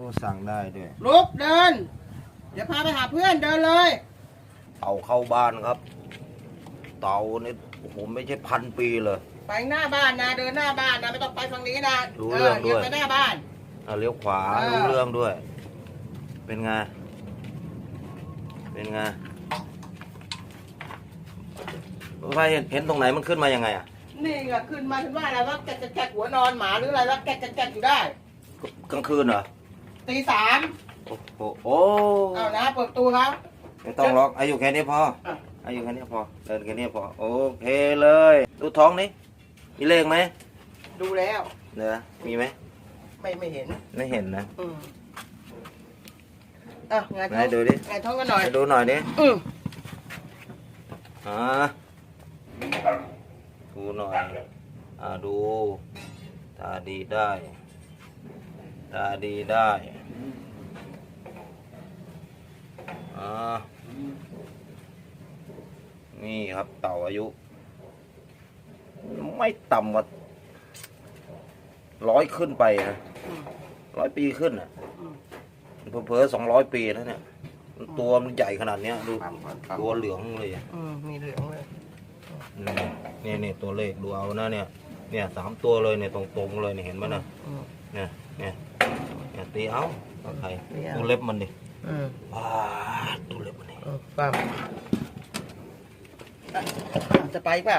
อ้สั่งได้ด้วย ลุกเดิน เดี๋ยวพาไปหาเพื่อนเดินเลย เต่าเข้าบ้านครับ เต่านี่โอ้โหไม่ใช่พันปีเลย ไปหน้าบ้านนะ เดินหน้าบ้านนะ ไม่ต้องไปทางนี้นะรู้เรื่องด้วยเไปหน้าบ้าน อะเลี้ยวขวาเออ รู้เรื่องด้วย เป็นไง เป็นไงไฟเห็นเห็นตรงไหนมันขึ้นมายังไงอะนี่ไงขึ้นมาถึงว่าอะไรว่าแกะแกะแกะหัวนอนหมาหรืออะไรว่าแกะแกะแกะอยู่ได้ กลางคืนเหรอ ตีสามโอ้โหโอ้เอานะเปิดประตูครับ ไม่ต้องล็อกอายุแค่นี้พออะ อายุแค่นี้พอเดินแค่นี้พอโอเคเลย ดูท้องนี้มีเลขไหมดูแล้วเนื้อมีไหมไม่ไม่เห็น ไม่เห็นนะ อืมอะไงายไหนท้องดูดิไงายท้องกันหน่อยให้ดูหน่อยดิอืมอ่าดูหน่อยอ่าดูตาดีได้ ตาดีได้อ่านี่ครับเต่าอายุ ไม่ต่ำกว่าร้อยขึ้นไปนะอืมร้อยปีขึ้นอะอืมเผลอๆสองร้อยปีแล้วเนี่ย ตัวมันใหญ่ขนาดเนี้ยดูปั๊มก่อนปั๊มตัวเหลืองเลยอะอืมมีเหลืองเลยนี่นี่ตัวเลขดูเอานะเนี่ย เนี่ยสามตัวเลยเนี่ยตรงๆเลยเนี่ยเห็นไหมนะอืม เนี่ยเนี่ยเนี่ยตีเอาเอาใครตีเอา ดูเล็บมันดิอืมว้าดดูเล็บมันดิ เออปั๊มอะจะไปเปล่า